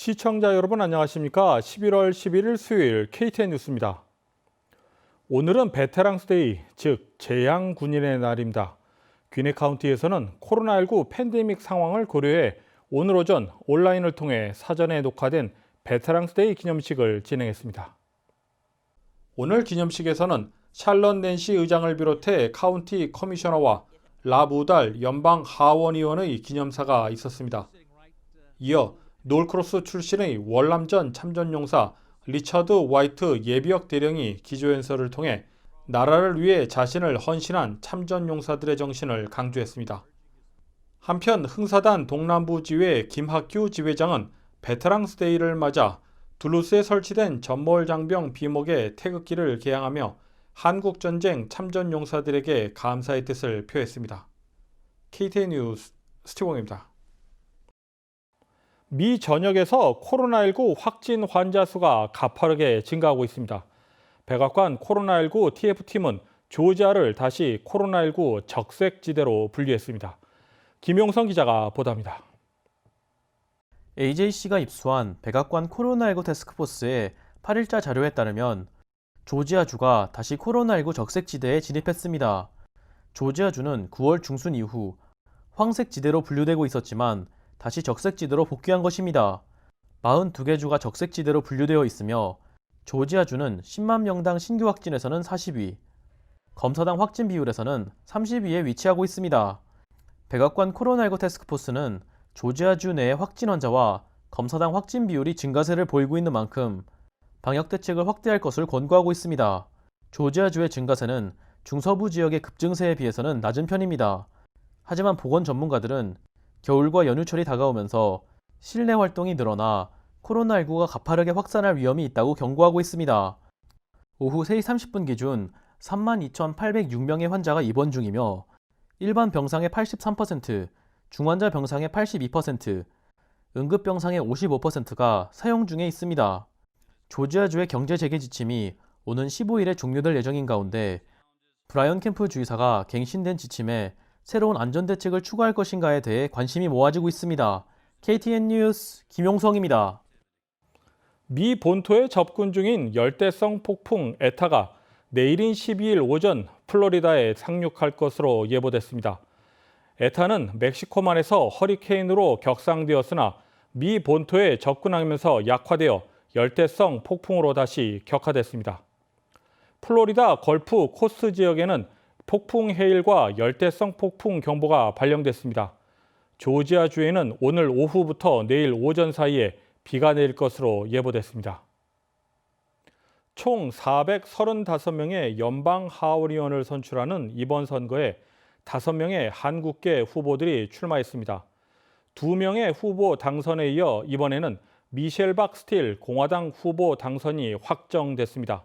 시청자 여러분 안녕하십니까? 11월 11일 수요일 KTN 뉴스입니다. 오늘은 베테랑스 데이, 즉 재양 군인의 날입니다. 귀네 카운티에서는 코로나19 팬데믹 상황을 고려해 오늘 오전 온라인을 통해 사전에 녹화된 베테랑스 데이 기념식을 진행했습니다. 오늘 기념식에서는 샬런 낸시 의장을 비롯해 카운티 커미셔너와 라부달 연방 하원 의원의 기념사가 있었습니다. 이어 놀크로스 출신의 월남전 참전용사 리처드 화이트 예비역 대령이 기조연설을 통해 나라를 위해 자신을 헌신한 참전용사들의 정신을 강조했습니다. 한편 흥사단 동남부 지회 김학규 지회장은 베테랑스 데이를 맞아 둘루스에 설치된 전몰 장병 비목의 태극기를 개양하며 한국 전쟁 참전 용사들에게 감사의 뜻을 표했습니다. KTN 뉴스 스티봉입니다. 미 전역에서 코로나19 확진 환자 수가 가파르게 증가하고 있습니다. 백악관 코로나19 TF팀은 조지아를 다시 코로나19 적색지대로 분류했습니다. 김용성 기자가 보도합니다. AJC가 입수한 백악관 코로나19 테스크포스의 8일자 자료에 따르면 조지아주가 다시 코로나19 적색지대에 진입했습니다. 조지아주는 9월 중순 이후 황색지대로 분류되고 있었지만 다시 적색지대로 복귀한 것입니다. 42개 주가 적색지대로 분류되어 있으며 조지아주는 10만 명당 신규 확진에서는 40위, 검사당 확진 비율에서는 30위에 위치하고 있습니다. 백악관 코로나19 테스크포스는 조지아주 내의 확진 환자와 검사당 확진 비율이 증가세를 보이고 있는 만큼 방역 대책을 확대할 것을 권고하고 있습니다. 조지아주의 증가세는 중서부 지역의 급증세에 비해서는 낮은 편입니다. 하지만 보건 전문가들은 겨울과 연휴철이 다가오면서 실내 활동이 늘어나 코로나19가 가파르게 확산할 위험이 있다고 경고하고 있습니다. 오후 3시 30분 기준 32,806명의 환자가 입원 중이며 일반 병상의 83%, 중환자 병상의 82%, 응급 병상의 55%가 사용 중에 있습니다. 조지아주의 경제 재개 지침이 오는 15일에 종료될 예정인 가운데 브라이언 캠프 주의사가 갱신된 지침에 새로운 안전 대책을 추가할 것인가에 대해 관심이 모아지고 있습니다. KTN 뉴스 김용성입니다. 미 본토에 접근 중인 열대성 폭풍 에타가 내일인 12일 오전 플로리다에 상륙할 것으로 예보됐습니다. 에타는 멕시코만에서 허리케인으로 격상되었으나 미 본토에 접근하면서 약화되어 열대성 폭풍으로 다시 격화됐습니다. 플로리다 걸프 코스트 지역에는 폭풍 해일과 열대성 폭풍 경보가 발령됐습니다. 조지아주에는 오늘 오후부터 내일 오전 사이에 비가 내릴 것으로 예보됐습니다. 총 435명의 연방 하원의원을 선출하는 이번 선거에 5명의 한국계 후보들이 출마했습니다. 2명의 후보 당선에 이어 이번에는 미셸 박스틸 공화당 후보 당선이 확정됐습니다.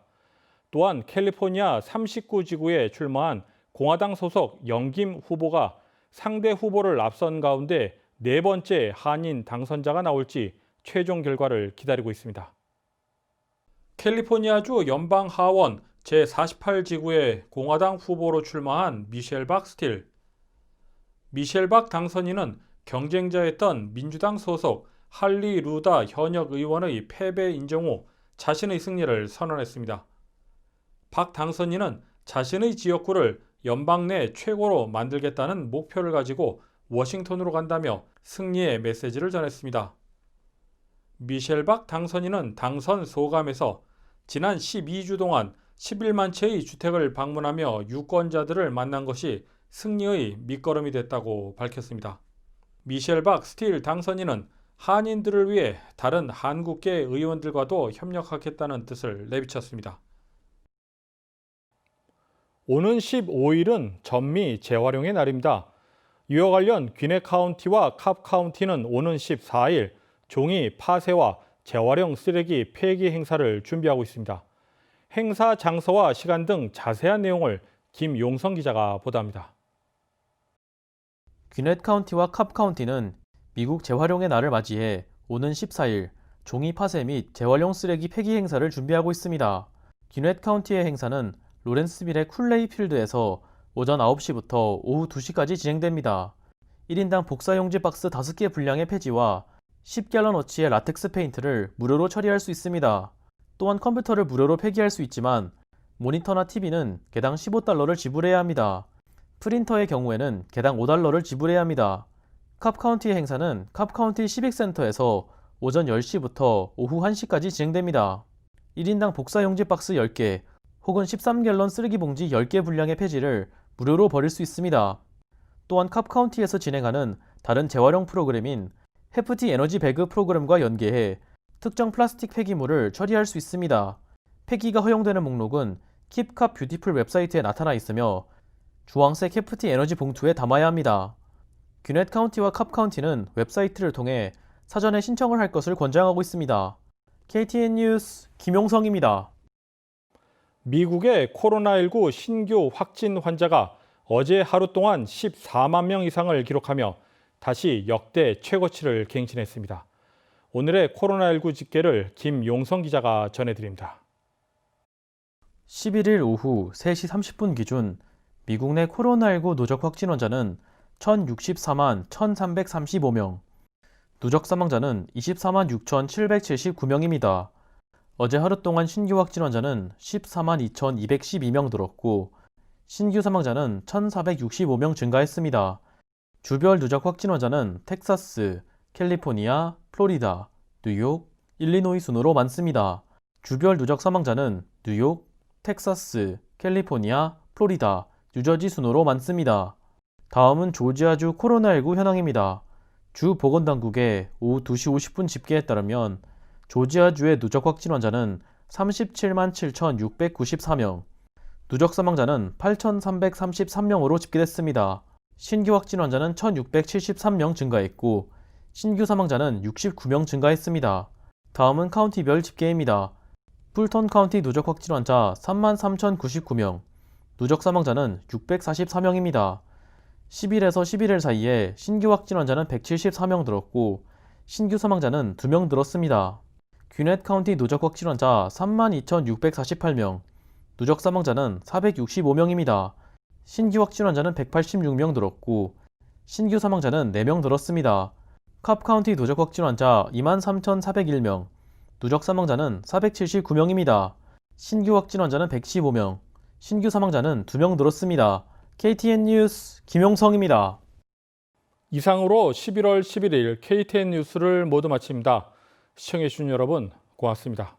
또한 캘리포니아 39지구에 출마한 공화당 소속 영김 후보가 상대 후보를 앞선 가운데 네 번째 한인 당선자가 나올지 최종 결과를 기다리고 있습니다. 캘리포니아주 연방 하원 제48지구의 공화당 후보로 출마한 미셸 박 스틸. 미셸 박 당선인은 경쟁자였던 민주당 소속 할리 루다 현역 의원의 패배 인정 후 자신의 승리를 선언했습니다. 박 당선인은 자신의 지역구를 연방 내 최고로 만들겠다는 목표를 가지고 워싱턴으로 간다며 승리의 메시지를 전했습니다. 미셸 박 당선인은 당선 소감에서 지난 12주 동안 11만 채의 주택을 방문하며 유권자들을 만난 것이 승리의 밑거름이 됐다고 밝혔습니다. 미셸 박 스틸 당선인은 한인들을 위해 다른 한국계 의원들과도 협력하겠다는 뜻을 내비쳤습니다. 오는 15일은 전미 재활용의 날입니다. 이와 관련 귀네 카운티와 캅 카운티는 오는 14일 종이 파쇄와 재활용 쓰레기 폐기 행사를 준비하고 있습니다. 행사 장소와 시간 등 자세한 내용을 김용성 기자가 보도합니다. 귀넷 카운티와 캅 카운티는 미국 재활용의 날을 맞이해 오는 14일 종이 파쇄 및 재활용 쓰레기 폐기 행사를 준비하고 있습니다. 귀넷 카운티의 행사는 로렌스빌의 쿨레이 필드에서 오전 9시부터 오후 2시까지 진행됩니다. 1인당 복사용지 박스 5개 분량의 폐지와 10갤런어치의 라텍스 페인트를 무료로 처리할 수 있습니다. 또한 컴퓨터를 무료로 폐기할 수 있지만 모니터나 TV는 개당 15달러를 지불해야 합니다. 프린터의 경우에는 개당 5달러를 지불해야 합니다. 캅카운티의 행사는 캅카운티 시빅센터에서 오전 10시부터 오후 1시까지 진행됩니다. 1인당 복사용지 박스 10개 혹은 13갤런 쓰레기 봉지 10개 분량의 폐지를 무료로 버릴 수 있습니다. 또한 캅카운티에서 진행하는 다른 재활용 프로그램인 해프티 에너지 배그 프로그램과 연계해 특정 플라스틱 폐기물을 처리할 수 있습니다. 폐기가 허용되는 목록은 킵캅 뷰티풀 웹사이트에 나타나 있으며 주황색 해프티 에너지 봉투에 담아야 합니다. 귀넷 카운티와 캅 카운티는 웹사이트를 통해 사전에 신청을 할 것을 권장하고 있습니다. KTN 뉴스 김용성입니다. 미국의 코로나19 신규 확진 환자가 어제 하루 동안 14만 명 이상을 기록하며 다시 역대 최고치를 갱신했습니다. 오늘의 코로나19 집계를 김용성 기자가 전해드립니다. 11일 오후 3시 30분 기준 미국 내 코로나19 누적 확진 환자는 1064만 1335명, 누적 사망자는 24만 6779명입니다. 어제 하루 동안 신규 확진 환자는 14만 2212명 늘었고, 신규 사망자는 1465명 증가했습니다. 주별 누적 확진 환자는 텍사스, 캘리포니아, 플로리다, 뉴욕, 일리노이 순으로 많습니다. 주별 누적 사망자는 뉴욕, 텍사스, 캘리포니아, 플로리다, 뉴저지 순으로 많습니다. 다음은 조지아주 코로나19 현황입니다. 주 보건당국의 오후 2시 50분 집계에 따르면 조지아주의 누적 확진 환자는 37만 7,694명, 누적 사망자는 8,333명으로 집계됐습니다. 신규 확진 환자는 1,673명 증가했고, 신규 사망자는 69명 증가했습니다. 다음은 카운티별 집계입니다. 풀턴 카운티 누적 확진 환자 33,099명, 누적 사망자는 644명입니다. 10일에서 11일 사이에 신규 확진 환자는 174명 늘었고, 신규 사망자는 2명 늘었습니다. 귀넷 카운티 누적 확진 환자 32,648명, 누적 사망자는 465명입니다. 신규 확진 환자는 186명 늘었고, 신규 사망자는 4명 늘었습니다. 캅 카운티 누적 확진 환자 23,401명, 누적 사망자는 479명입니다. 신규 확진 환자는 115명, 신규 사망자는 2명 늘었습니다. KTN 뉴스 김용성입니다. 이상으로 11월 11일 KTN 뉴스를 모두 마칩니다. 시청해주신 여러분 고맙습니다.